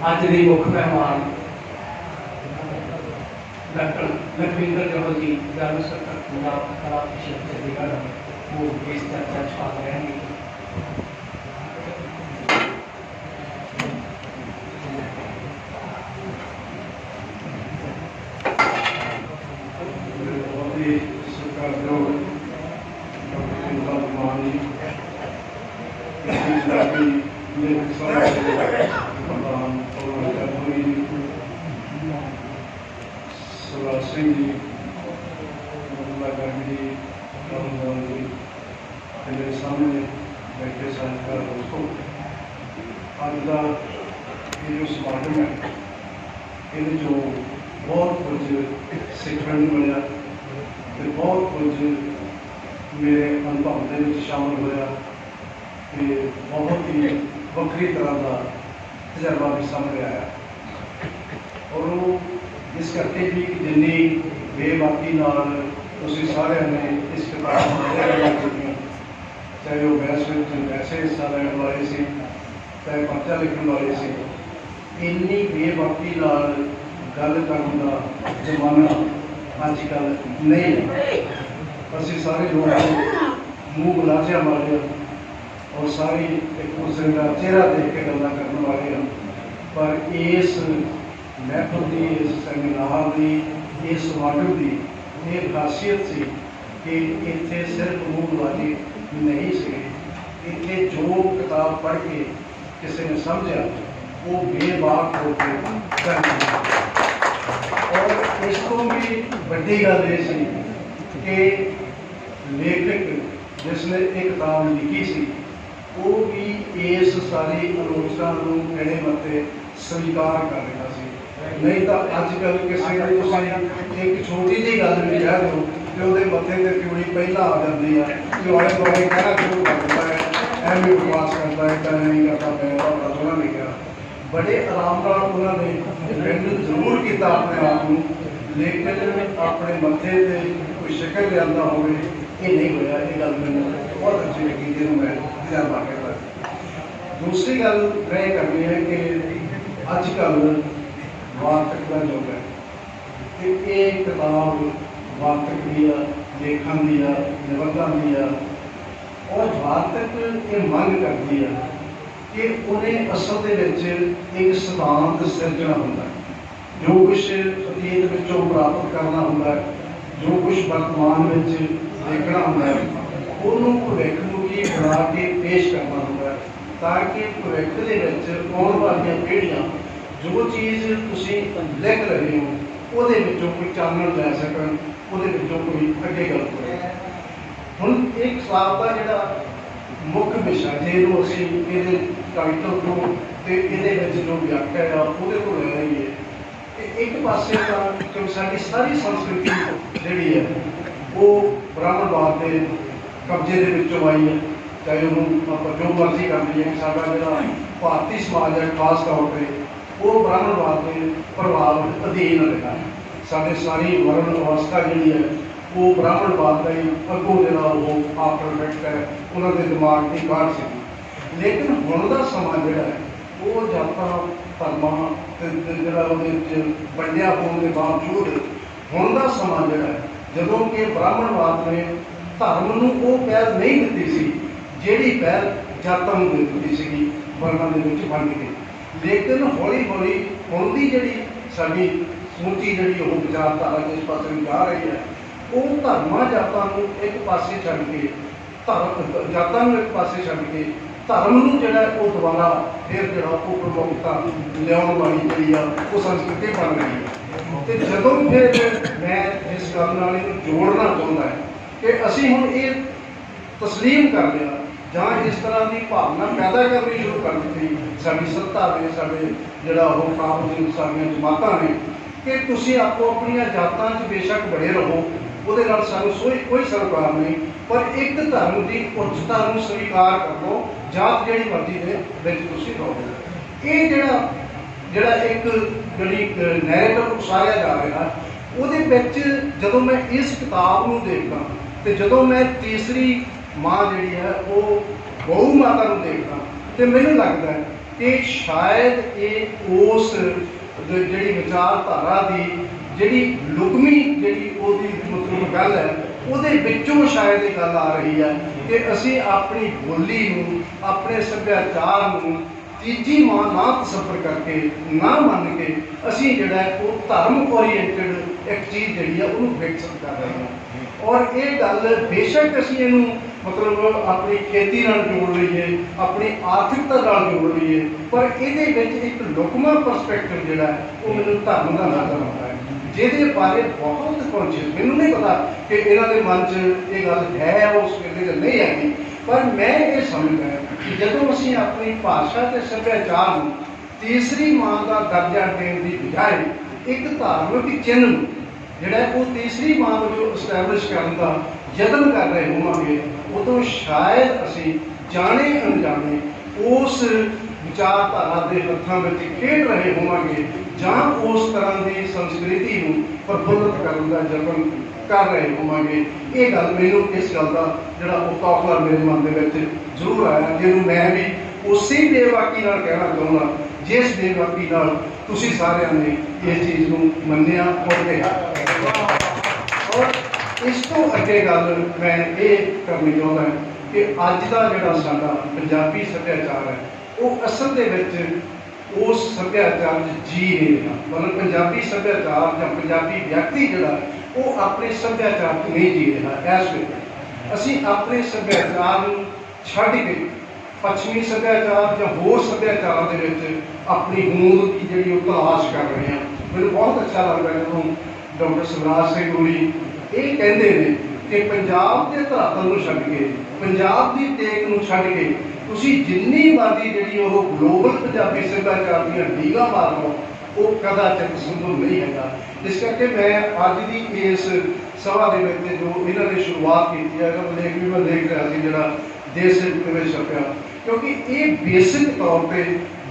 ਅੱਜ ਦੀ ਮੁੱਖ ਮਹਿਮਾਨ ਡਾਕਟਰ ਲਖਵਿੰਦਰ ਜੋਹਰ ਜੀ ਜਨਰਲ ਸਕੱਤਰ ਪੰਜਾਬ ਖਰਾਬ ਸ਼ਿਫਟ ਚੰਡੀਗੜ੍ਹ ਉਹ ਇਸ ਚਰਚਾ ਚ ਭਾਗ ਲੈਣਗੇ ਬਹੁਤ ਹੀ ਸਤਿਕਾਰਯੋਗ ਡਾਕਟਰ ਇੰਦਰ ਕੁਮਾਰ ਜੀ ਇਸ ਦਾ ਵੀ ਮੇਰੇ ਸਾਰੇ ਪ੍ਰਧਾਨ ਔਰ ਜਨਰਲ ਜੀ ਸਰਦਾਰ ਸਿੰਘ ਜੀ ਮੁੱਲਾ ਗਾਂਧੀ ਜੀ ਰਾਮ ਜੀ ਤੇ ਮੇਰੇ ਸਾਹਮਣੇ ਬੈਠੇ ਸਾਥੀਆਂ ਦੋਸਤੋ, ਅੱਜ ਦਾ ਇਹ ਜੋ ਸਮਾਗਮ ਹੈ, ਇਹਦੇ ਜੋ ਬਹੁਤ ਕੁਝ ਸਿੱਖਣ ਨੂੰ ਮਿਲਿਆ ਤੇ ਬਹੁਤ ਕੁਝ ਮੇਰੇ ਅਨੁਭਵ ਦੇ ਵਿੱਚ ਸ਼ਾਮਲ ਹੋਇਆ ਤੇ ਬਹੁਤ ਹੀ ਵੱਖਰੀ ਤਰ੍ਹਾਂ ਦਾ ਤਜਰਬਾ ਵੀ ਸਾਹਮਣੇ ਆਇਆ। ਔਰ ਉਹ ਇਸ ਕਰਕੇ ਵੀ ਕਿ ਜਿੰਨੀ ਬੇਬਾਕੀ ਨਾਲ ਤੁਸੀਂ ਸਾਰਿਆਂ ਨੇ ਇਸ ਕਿਤਾਬ ਨੂੰ ਪੜ੍ਹਿਆ ਕੀਤੀਆਂ ਚਾਹੇ ਉਹ ਬਹਿਸ ਵਿੱਚ ਵੈਸੇ ਹਿੱਸਾ ਲੈਣ ਵਾਲੇ ਸੀ, ਚਾਹੇ ਪਰਚਾ ਲਿਖਣ ਵਾਲੇ ਸੀ, ਇੰਨੀ ਬੇਬਾਕੀ ਨਾਲ ਗੱਲ ਕਰਨ ਦਾ ਜ਼ਮਾਨਾ ਅੱਜ ਕੱਲ ਨਹੀਂ ਹੈ। ਅਸੀਂ ਸਾਰੇ ਲੋਕ ਮੂੰਹ ਬੁਲਾਚਿਆ ਮਾਰੇ ਹਾਂ ਔਰ ਸਾਰੇ ਇੱਕ ਦੂਸਰੇ ਦਾ ਚਿਹਰਾ ਦੇਖ ਕੇ ਗੱਲਾਂ ਕਰਨ ਵਾਲੇ ਹਾਂ। ਪਰ ਇਸ ਮਹਿਫਲ ਦੀ, ਇਸ ਸੈਮੀਨਾਰ ਦੀ, ਇਸ ਸਮਾਗਮ ਦੀ ਇਹ ਖਾਸੀਅਤ ਸੀ ਕਿ ਇੱਥੇ ਸਿਰਫ ਮੂੰਹ ਬੁਲਾਚੀ ਨਹੀਂ ਸੀ। ਇੱਥੇ ਜੋ ਕਿਤਾਬ ਪੜ੍ਹ ਕੇ ਕਿਸੇ ਨੇ ਸਮਝਿਆ, ਉਹ ਬੇਬਾਕ ਹੋ ਕੇ ਕਰਨਾ ਔਰ ਇਸ ਤੋਂ ਵੀ ਵੱਡੀ ਗੱਲ ਇਹ ਸੀ ਕਿ ਲੇਖਕ ਜਿਸ ਨੇ ਇਹ ਕਿਤਾਬ ਲਿਖੀ ਸੀ, ਉਹ ਵੀ ਇਸ ਸਾਰੀ ਆਲੋਚਨਾ ਨੂੰ ਕਿਹੜੇ ਮੱਤੇ ਸਵੀਕਾਰ ਕਰ ਰਿਹਾ ਸੀ। ਨਹੀਂ ਤਾਂ ਅੱਜ ਕੱਲ ਕਿਸੇ ਨੂੰ ਤੁਸੀਂ ਇੱਕ ਛੋਟੀ ਜਿਹੀ ਗੱਲ ਵੀ ਕਹਿ ਦਿਓ ਕਿ ਉਹਦੇ ਮੱਥੇ ਤੇ ਕਿਉੜੀ ਪਹਿਲਾਂ ਆ ਜਾਂਦੀ ਆ, ਕਿ ਆਲੇ ਦੁਆਲੇ ਕਹਿਣਾ ਸ਼ੁਰੂ ਕਰ ਦਿੰਦਾ ਹੈ, ਐਵੇਂ ਉਪਵਾਸ ਕਰਦਾ ਹੈ ਤਾਂ ਨਹੀਂ ਕਰਦਾ, ਮੈਂ ਤਾਂ ਉਹਨਾਂ ਨੇ ਕਿਹਾ ਬੜੇ ਆਰਾਮ ਨਾਲ ਉਹਨਾਂ ਨੇ ਡਿਫੈਂਡ ਜ਼ਰੂਰ ਕੀਤਾ ਆਪਣੇ ਆਪ ਨੂੰ, ਲੇਕਿਨ ਆਪਣੇ ਮੱਥੇ ਤੇ ਕੋਈ ਸ਼ਕਲ ਲਿਆਂਦਾ ਹੋਵੇ, ਇਹ ਨਹੀਂ ਹੋਇਆ, ਇਹ ਗੱਲ ਮੈਨੂੰ ਬਹੁਤ ਅੱਛੀ ਲੱਗੀ, ਜਿਹਨੂੰ ਮੈਂ ਤਜਰਬਾ ਕਰਦਾ ਦੂਸਰੀ ਗੱਲ ਮੈਂ ਇਹ ਕਰਨੀ ਹੈ ਕਿ ਅੱਜ ਕੱਲ੍ਹ ਵਾਰਤਕ ਦਾ ਯੁੱਗ ਹੈ। ਤੇ ਇਹ ਕਿਤਾਬ ਵਾਰਤਕ ਦੀ ਆ ਲੇਖਣ ਦੀ ਆ, ਨਿਬੰਧਾਂ ਦੀ ਆ ਔਰ ਵਾਰਤਕ ਇਹ ਮੰਗ ਕਰਦੀ ਆ ਕਿ ਉਹਨੇ ਅਸਲ ਦੇ ਵਿੱਚ ਇੱਕ ਸਿਧਾਂਤ ਸਿਰਜਣਾ ਹੁੰਦਾ ਜੋ ਕੁਝ ਅਤੀਤ ਵਿੱਚੋਂ ਪ੍ਰਾਪਤ ਕਰਨਾ ਹੁੰਦਾ ਜੋ ਕੁਝ ਵਰਤਮਾਨ ਵਿੱਚ ਦੇਖਣਾ ਹੁੰਦਾ ਉਹਨੂੰ ਭਵਿੱਖ ਨੂੰ ਕੀ ਬਣਾ ਕੇ ਪੇਸ਼ ਕਰਨਾ ਹੁੰਦਾ ਤਾਂ ਕਿ ਭਵਿੱਖ ਦੇ ਵਿੱਚ ਆਉਣ ਵਾਲੀਆਂ ਪੀੜ੍ਹੀਆਂ ਜੋ ਚੀਜ਼ ਤੁਸੀਂ ਲਿਖ ਰਹੇ ਹੋ, ਉਹਦੇ ਵਿੱਚੋਂ ਕੋਈ ਚਾਨਣ ਲੈ ਸਕਣ, ਉਹਦੇ ਵਿੱਚੋਂ ਕੋਈ ਅੱਗੇ ਗੱਲ ਕਰੇ ਹੁਣ ਇੱਕ ਕਿਤਾਬ ਦਾ ਜਿਹੜਾ ਮੁੱਖ ਵਿਸ਼ਾ, ਜੇ ਇਹਨੂੰ ਅਸੀਂ ਇਹਦੇ ਟਾਈਟਲ ਤੋਂ ਤੇ ਇਹਦੇ ਵਿੱਚ ਜੋ ਵਿਆਖਿਆ ਆ ਉਹਦੇ ਤੋਂ ਲੈ ਲਈਏ ਤੇ ਇੱਕ ਪਾਸੇ ਤਾਂ ਕਿਉਂਕਿ ਸਾਡੀ ਸਾਰੀ ਸੰਸਕ੍ਰਿਤੀ ਜਿਹੜੀ ਹੈ, ਉਹ ਬ੍ਰਾਹਮਣਵਾਦ ਦੇ ਕਬਜ਼ੇ ਦੇ ਵਿੱਚੋਂ ਆਈ ਹੈ, ਚਾਹੇ ਉਹਨੂੰ ਆਪਾਂ ਜੋ ਮਰਜ਼ੀ ਕਰ ਲਈਏ, ਸਾਡਾ ਜਿਹੜਾ ਭਾਰਤੀ ਸਮਾਜ ਹੈ, ਖਾਸ ਤੌਰ ਤੇ ਉਹ ਬ੍ਰਾਹਮਣਵਾਦ ਦੇ ਪ੍ਰਭਾਵ ਅਧੀਨ ਰਿਹਾ ਸਾਡੇ ਸਾਰੀ ਵਰਣ ਅਵਸਥਾ ਜਿਹੜੀ ਹੈ, ਉਹ ਬ੍ਰਾਹਮਣਵਾਦ ਦਾ ਹੀ ਅੱਗੋਂ ਜਿਹੜਾ ਉਹ ਆਪ ਪ੍ਰੋਡਕਟ ਹੈ, ਉਹਨਾਂ ਦੇ ਦਿਮਾਗ ਦੀ ਬਾਹਰ ਸੀ। ਲੇਕਿਨ ਹੁਣ ਦਾ ਸਮਾਂ ਜਿਹੜਾ ਹੈ, ਉਹ ਜਾਤਾਂ, ਧਰਮਾਂ ਤੇ ਜਿਹੜਾ ਉਹਦੇ ਵਿੱਚ ਵੰਡਿਆ ਹੋਣ ਦੇ ਬਾਵਜੂਦ ਹੁਣ ਦਾ ਸਮਾਂ ਜਿਹੜਾ ਹੈ, ਜਦੋਂ ਕਿ ਬ੍ਰਾਹਮਣਵਾਦ ਨੇ ਧਰਮ ਨੂੰ ਉਹ ਪਹਿਲ ਨਹੀਂ ਦਿੱਤੀ ਸੀ, ਜਿਹੜੀ ਪਹਿਲ ਜਾਤਾਂ ਨੂੰ ਦਿੱਤੀ ਸੀਗੀ, ਵਰਣਾਂ ਦੇ ਵਿੱਚ ਵੰਡ ਕੇ। ਲੇਕਿਨ ਹੌਲੀ ਹੌਲੀ ਹੁਣ ਦੀ ਜਿਹੜੀ ਸਾਡੀ ਸਮੁੱਚੀ ਜਿਹੜੀ ਉਹ ਵਿਚਾਰਧਾਰਾ ਜਿਸ ਪਾਸੇ ਨੂੰ ਜਾ ਰਹੀ ਹੈ, ਉਹ ਧਰਮਾਂ ਜਾਤਾਂ ਨੂੰ ਇੱਕ ਪਾਸੇ ਛੱਡ ਕੇ, ਧਰਮ ਜਾਤਾਂ ਨੂੰ ਇੱਕ ਪਾਸੇ ਛੱਡ ਕੇ, ਧਰਮ ਨੂੰ ਜਿਹੜਾ ਉਹ ਦੁਬਾਰਾ ਫਿਰ ਜਿਹੜਾ ਉਹ ਪ੍ਰਮੁੱਖਤਾ ਲਿਆਉਣ ਵਾਲੀ ਜਿਹੜੀ ਆ, ਉਹ ਸੰਸਕ੍ਰਿਤੀ ਬਣ ਰਹੀ ਹੈ। ਤੇ ਜਦੋਂ ਫਿਰ ਮੈਂ ਇਸ ਗੱਲ ਨਾਲ ਇਹਨੂੰ ਜੋੜਨਾ ਚਾਹੁੰਦਾ ਕਿ ਅਸੀਂ ਹੁਣ ਇਹ ਤਸਲੀਮ ਕਰ ਲਿਆ ਜਾਂ ਇਸ ਤਰ੍ਹਾਂ ਦੀ ਭਾਵਨਾ ਪੈਦਾ ਕਰਨੀ ਸ਼ੁਰੂ ਕਰ ਦਿੱਤੀ। ਸਾਡੀ ਸੱਤਾ ਨੇ ਸਾਡੇ ਜਿਹੜਾ ਉਹ ਕਾਬਲ ਸਾਡੀਆਂ ਜਮਾਤਾਂ ਨੇ ਕਿ ਤੁਸੀਂ ਆਪੋ ਆਪਣੀਆਂ ਜਾਤਾਂ 'ਚ ਬੇਸ਼ੱਕ ਬੜੇ ਰਹੋ। ਉਹਦੇ ਨਾਲ ਸਾਨੂੰ ਕੋਈ ਕੋਈ ਸਰਕਾਰ ਨਹੀਂ, ਪਰ ਇੱਕ ਧਰਮ ਦੀ ਉੱਚਤਾ ਨੂੰ ਸਵੀਕਾਰ ਕਰ ਲਓ ਜਾਤ ਜਿਹੜੀ ਮਰਜ਼ੀ ਦੇ ਵਿੱਚ ਤੁਸੀਂ ਰਹੋ। ਇਹ ਜਿਹੜਾ ਜਿਹੜਾ ਇੱਕ ਜਿਹੜੀ ਨੈਰੇਟਿਵ ਉਸਾਰਿਆ ਜਾ ਰਿਹਾ, ਉਹਦੇ ਵਿੱਚ ਜਦੋਂ ਮੈਂ ਇਸ ਕਿਤਾਬ ਨੂੰ ਦੇਖਦਾ ਤੇ ਜਦੋਂ ਮੈਂ ਤੀਸਰੀ ਮਾਂ ਜਿਹੜੀ ਹੈ, ਉਹ ਗਊ ਮਾਤਾ ਨੂੰ ਦੇਖਦਾ। ਤੇ ਮੈਨੂੰ ਲੱਗਦਾ ਹੈ ਕਿ ਸ਼ਾਇਦ ਇਹ ਉਸ ਜਿਹੜੀ ਵਿਚਾਰਧਾਰਾ ਦੀ ਜਿਹੜੀ ਲੁਕਮੀ ਜਿਹੜੀ ਉਹਦੀ ਮਤਲਬ ਗੱਲ ਹੈ, ਉਹਦੇ ਵਿੱਚੋਂ ਸ਼ਾਇਦ ਇਹ ਗੱਲ ਆ ਰਹੀ ਹੈ ਕਿ ਅਸੀਂ ਆਪਣੀ ਬੋਲੀ ਨੂੰ, ਆਪਣੇ ਸੱਭਿਆਚਾਰ ਨੂੰ ਤੀਜੀ ਮਾਂ ਨਾ ਤਸੱਵਰ ਕਰਕੇ, ਨਾ ਮੰਨ ਕੇ ਅਸੀਂ ਜਿਹੜਾ ਉਹ ਧਰਮ ਓਰੀਐਂਟਡ ਇੱਕ ਚੀਜ਼ ਜਿਹੜੀ ਆ ਉਹਨੂੰ ਵਿਕਸਿਤ ਕਰ ਰਹੇ ਹਾਂ। ਔਰ ਇਹ ਗੱਲ ਬੇਸ਼ੱਕ ਅਸੀਂ ਇਹਨੂੰ ਮਤਲਬ ਆਪਣੀ ਖੇਤੀ ਨਾਲ ਜੋੜ ਲਈਏ, ਆਪਣੀ ਆਰਥਿਕਤਾ ਨਾਲ ਜੋੜ ਲਈਏ, ਪਰ ਇਹਦੇ ਵਿੱਚ ਇੱਕ ਲੁਕਮਾ ਪਰਸਪੈਕਟਿਵ ਜਿਹੜਾ ਉਹ ਮੈਨੂੰ ਧਰਮ ਦਾ ਨਜ਼ਰ ਆਉਂਦਾ ਹੈ। ਜਿਹਦੇ ਬਾਰੇ ਬਹੁਤ ਕੌਨਸ਼ੀਅਸ ਮੈਨੂੰ ਨਹੀਂ ਪਤਾ ਕਿ ਇਹਨਾਂ ਦੇ ਮਨ 'ਚ ਇਹ ਗੱਲ ਹੈ ਉਸ ਵੇਲੇ 'ਚ ਨਹੀਂ ਹੈਗੀ। ਪਰ ਮੈਂ ਇਹ ਸਮਝਦਾ ਜਦੋਂ ਅਸੀਂ ਆਪਣੀ ਭਾਸ਼ਾ ਤੇ ਸੱਭਿਆਚਾਰ ਨੂੰ ਤੀਸਰੀ ਮਾਂ ਦਾ ਦਰਜਾ ਦੇਣ ਦੀ ਬਜਾਏ ਇੱਕ ਧਾਰਮਿਕ ਚਿੰਨ੍ਹ ਨੂੰ, ਜਿਹੜਾ ਉਹ ਤੀਸਰੀ ਮਾਂ ਵਜੋਂ ਐਸਟੈਬਲਿਸ਼ ਕਰਨ ਦਾ ਯਤਨ ਕਰ ਰਹੇ ਹੋਵਾਂਗੇ, ਉਦੋਂ ਸ਼ਾਇਦ ਅਸੀਂ ਜਾਣੇ ਅਣਜਾਣੇ ਉਸ ਵਿਚਾਰਧਾਰਾ ਦੇ ਹੱਥਾਂ ਵਿੱਚ ਖੇਡ ਰਹੇ ਹੋਵਾਂਗੇ ਜਾਂ ਉਸ ਤਰ੍ਹਾਂ ਦੀ ਸੰਸਕ੍ਰਿਤੀ ਨੂੰ ਪ੍ਰਫੁੱਲਤ ਕਰਨ ਦਾ ਯਤਨ ਕਰ ਰਹੇ ਹੋਵਾਂਗੇ। ਇਹ ਗੱਲ ਮੈਨੂੰ ਇਸ ਗੱਲ ਦਾ ਜਿਹੜਾ ਉਹ ਕੌਫਲਾ ਮੇਰੇ ਮਨ ਦੇ ਵਿੱਚ ਜ਼ਰੂਰ ਆਇਆ। ਜਿਹਨੂੰ ਮੈਂ ਵੀ ਉਸੇ ਬੇਵਾਕੀ ਨਾਲ ਕਹਿਣਾ ਚਾਹੁੰਦਾ, ਜਿਸ ਬੇਵਾਕੀ ਨਾਲ ਤੁਸੀਂ ਸਾਰਿਆਂ ਨੇ ਇਸ ਚੀਜ਼ ਨੂੰ ਮੰਨਿਆ ਔਰ ਕਿਹਾ। ਔਰ ਇਸ ਤੋਂ ਅੱਗੇ ਗੱਲ ਮੈਂ ਇਹ ਕਰਨੀ ਚਾਹੁੰਦਾ ਕਿ ਅੱਜ ਦਾ ਜਿਹੜਾ ਸਾਡਾ ਪੰਜਾਬੀ ਸੱਭਿਆਚਾਰ ਹੈ, ਉਹ ਅਸਲ ਦੇ ਵਿੱਚ ਉਸ ਸੱਭਿਆਚਾਰ 'ਚ ਜੀ ਨਹੀਂ ਰਿਹਾ ਮਤਲਬ ਪੰਜਾਬੀ ਸੱਭਿਆਚਾਰ ਜਾਂ ਪੰਜਾਬੀ ਵਿਅਕਤੀ ਜਿਹੜਾ ਉਹ ਆਪਣੇ ਸੱਭਿਆਚਾਰ 'ਚ ਨਹੀਂ ਜੀ ਰਿਹਾ ਇਸ ਵੇਲੇ। ਅਸੀਂ ਆਪਣੇ ਸੱਭਿਆਚਾਰ ਨੂੰ ਛੱਡ ਕੇ ਪੱਛਮੀ ਸੱਭਿਆਚਾਰ ਜਾਂ ਹੋਰ ਸੱਭਿਆਚਾਰਾਂ ਦੇ ਵਿੱਚ ਆਪਣੀ ਹੋਂਦ ਦੀ ਜਿਹੜੀ ਉਹ ਤਲਾਸ਼ ਕਰ ਰਹੇ ਹਾਂ। ਮੈਨੂੰ ਬਹੁਤ ਅੱਛਾ ਲੱਗਦਾ ਜਦੋਂ ਡਾਕਟਰ ਸਵਰਾਜ ਸਿੰਘ ਗੁਰੀ ਇਹ ਕਹਿੰਦੇ ਨੇ ਕਿ ਪੰਜਾਬ ਦੇ ਧਰਾਤਲ ਨੂੰ ਛੱਡ ਕੇ, ਪੰਜਾਬ ਦੀ ਟੇਕ ਨੂੰ ਛੱਡ ਕੇ ਤੁਸੀਂ ਜਿੰਨੀ ਮਰਜ਼ੀ ਜਿਹੜੀ ਉਹ ਗਲੋਬਲ ਪੰਜਾਬੀ ਸੱਭਿਆਚਾਰ ਦੀਆਂ ਢੀਲਾਂ ਮਾਰ ਲਓ ਉਹ ਕਦਾਚਿਤ ਸੰਭਵ ਨਹੀਂ ਹੈਗਾ। ਇਸ ਕਰਕੇ ਮੈਂ ਅੱਜ ਦੀ ਇਸ ਸਭਾ ਦੇ ਵਿੱਚ ਜੋ ਇਹਨਾਂ ਨੇ ਸ਼ੁਰੂਆਤ ਕੀਤੀ ਹੈ ਇਹਦਾ ਲੇਖ ਵੀ ਮੈਂ ਦੇਖ ਰਿਹਾ ਸੀ ਜਿਹੜਾ ਦੇਸ਼ ਦੇ ਵਿੱਚ ਛਪਿਆ। ਕਿਉਂਕਿ ਇਹ ਬੇਸਿਕ ਤੌਰ ਤੇ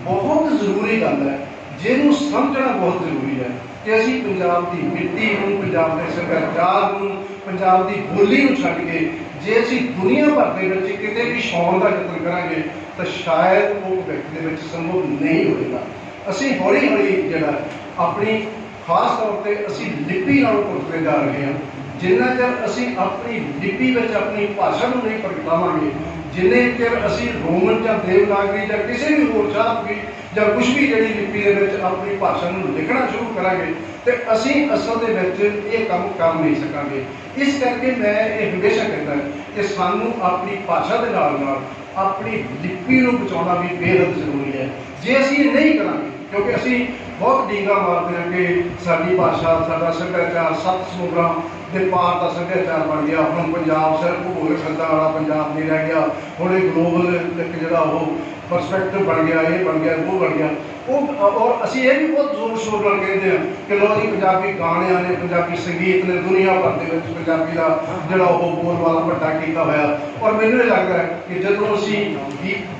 ਬਹੁਤ ਜ਼ਰੂਰੀ ਗੱਲ ਹੈ। ਜਿਹਨੂੰ ਸਮਝਣਾ ਬਹੁਤ ਜ਼ਰੂਰੀ ਹੈ ਕਿ ਅਸੀਂ ਪੰਜਾਬ ਦੀ ਮਿੱਟੀ ਨੂੰ, ਪੰਜਾਬ ਦੇ ਸੱਭਿਆਚਾਰ ਨੂੰ, ਪੰਜਾਬ ਦੀ ਬੋਲੀ ਨੂੰ ਛੱਡ ਕੇ ਜੇ ਅਸੀਂ ਦੁਨੀਆ ਭਰ ਦੇ ਵਿੱਚ ਕਿਤੇ ਵੀ ਛਾਉਣ ਦਾ ਯਤਨ ਕਰਾਂਗੇ, ਤਾਂ ਸ਼ਾਇਦ ਉਹ ਵਿਅਕਤੀ ਦੇ ਵਿੱਚ ਸੰਭਵ ਨਹੀਂ ਹੋਵੇਗਾ। ਅਸੀਂ ਹੌਲੀ ਹੌਲੀ ਜਿਹੜਾ ਆਪਣੀ ਖਾਸ ਤੌਰ ਤੇ ਅਸੀਂ ਲਿਪੀ ਨਾਲ ਟੁੱਟਦੇ ਜਾ ਰਹੇ ਹਾਂ। ਜਿੰਨਾ ਚਿਰ ਅਸੀਂ ਆਪਣੀ ਲਿਪੀ ਵਿੱਚ ਆਪਣੀ ਭਾਸ਼ਾ ਨੂੰ ਨਹੀਂ ਪ੍ਰਗਟਾਵਾਂਗੇ ਜਿੰਨੇ ਚਿਰ ਅਸੀਂ ਰੋਮਨ ਜਾਂ ਦੇਵਨਾਗਰੀ ਜਾਂ ਕਿਸੇ ਵੀ ਹੋਰ ਸ਼ਾਸਤਰੀ ਜਾਂ ਕੁਝ ਵੀ ਜਿਹੜੀ ਲਿਪੀ ਦੇ ਵਿੱਚ ਆਪਣੀ ਭਾਸ਼ਾ ਨੂੰ ਲਿਖਣਾ ਸ਼ੁਰੂ ਕਰਾਂਗੇ, ਤੇ ਅਸੀਂ ਅਸਲ ਦੇ ਵਿੱਚ ਇਹ ਕੰਮ ਕਰ ਨਹੀਂ ਸਕਾਂਗੇ। ਇਸ ਕਰਕੇ ਮੈਂ ਇਹ ਹਮੇਸ਼ਾ ਕਹਿੰਦਾ ਕਿ ਸਾਨੂੰ ਆਪਣੀ ਭਾਸ਼ਾ ਦੇ ਨਾਲ ਨਾਲ ਆਪਣੀ ਲਿਪੀ ਨੂੰ ਬਚਾਉਣਾ ਵੀ ਬੇਹੱਦ ਜ਼ਰੂਰੀ ਹੈ। ਜੇ ਅਸੀਂ ਇਹ ਨਹੀਂ ਕਰਾਂਗੇ ਕਿਉਂਕਿ ਅਸੀਂ ਬਹੁਤ ਡੀਂਗਾ ਮਾਰਦੇ ਹਾਂ। ਕਿ ਸਾਡੀ ਭਾਸ਼ਾ, ਸਾਡਾ ਸੱਭਿਆਚਾਰ, ਸੱਤ ਸਮੁੰਦਰਾਂ ਦੇ ਪਾਰ ਦਾ ਸੱਭਿਆਚਾਰ ਬਣ ਗਿਆ। ਹੁਣ ਪੰਜਾਬ ਸਿਰਫ ਭੂਗੋਲ ਖੰਡਾਂ ਵਾਲਾ ਪੰਜਾਬ ਨਹੀਂ ਰਹਿ ਗਿਆ। ਹੁਣ ਇਹ ਗਲੋਬਲ ਇੱਕ ਜਿਹੜਾ ਉਹ ਪਰਸਪੈਕਟਿਵ ਬਣ ਗਿਆ, ਇਹ ਬਣ ਗਿਆ, ਉਹ ਬਣ ਗਿਆ। ਉਹ ਔਰ ਅਸੀਂ ਇਹ ਵੀ ਬਹੁਤ ਜ਼ੋਰ ਸ਼ੋਰ ਨਾਲ ਕਹਿੰਦੇ ਹਾਂ ਕਿ ਲੋ ਜੀ, ਪੰਜਾਬੀ ਗਾਣਿਆਂ ਨੇ, ਪੰਜਾਬੀ ਸੰਗੀਤ ਨੇ ਦੁਨੀਆ ਭਰ ਦੇ ਵਿੱਚ ਪੰਜਾਬੀ ਦਾ ਜਿਹੜਾ ਉਹ ਬੋਲ ਵਾਲਾ ਵੱਡਾ ਕੀਤਾ ਹੋਇਆ। ਔਰ ਮੈਨੂੰ ਇਹ ਲੱਗਦਾ ਹੈ ਕਿ ਜਦੋਂ ਅਸੀਂ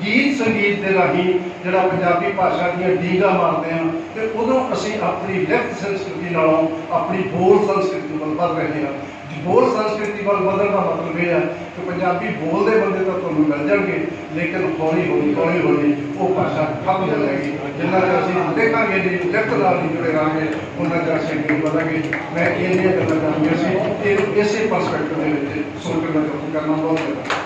ਗੀਤ ਸੰਗੀਤ ਦੇ ਰਾਹੀਂ ਜਿਹੜਾ ਪੰਜਾਬੀ ਭਾਸ਼ਾ ਦੀਆਂ ਡੀਂਗਾ ਮਾਰਦੇ ਹਾਂ, ਤੇ ਉਦੋਂ ਅਸੀਂ ਆਪਣੀ ਲਿਖਤ ਸੰਸਕ੍ਰਿਤੀ ਨਾਲੋਂ ਆਪਣੀ ਬੋਲ ਸੰਸਕ੍ਰਿਤੀ ਵੱਲ ਵੱਧ ਰਹੇ ਹਾਂ। ਬੋਲ ਸੰਸਕ੍ਰਿਤੀ ਵੱਲ ਵਧਣ ਦਾ ਮਤਲਬ ਇਹ ਆ ਕਿ ਪੰਜਾਬੀ ਬੋਲਦੇ ਬੰਦੇ ਤਾਂ ਤੁਹਾਨੂੰ ਮਿਲ ਜਾਣਗੇ, ਲੇਕਿਨ ਹੌਲੀ ਹੌਲੀ ਹੌਲੀ ਹੌਲੀ ਉਹ ਭਾਸ਼ਾ ਠੱਪ ਹੋ ਜਾਏਗੀ। ਜਿੰਨਾ ਚਿਰ ਅਸੀਂ ਦੇਖਾਂਗੇ ਨਹੀਂ ਲਿਖਤ ਨਾਲ ਨਹੀਂ ਜੁੜੇ ਰਹਾਂਗੇ, ਉਹਨਾਂ ਚਿਰ ਅਸੀਂ ਅੱਗੇ ਵਧਾਂਗੇ। ਮੈਂ ਇੰਨੀਆਂ ਗੱਲਾਂ ਕਰਨੀਆਂ ਸੀ। ਇਹ ਇਸੇ ਪਰਸਪੈਕਟਿਵ ਦੇ ਵਿੱਚ ਸੋਚਣ ਦਾ ਕਰਨਾ ਬਹੁਤ ਜ਼ਿਆਦਾ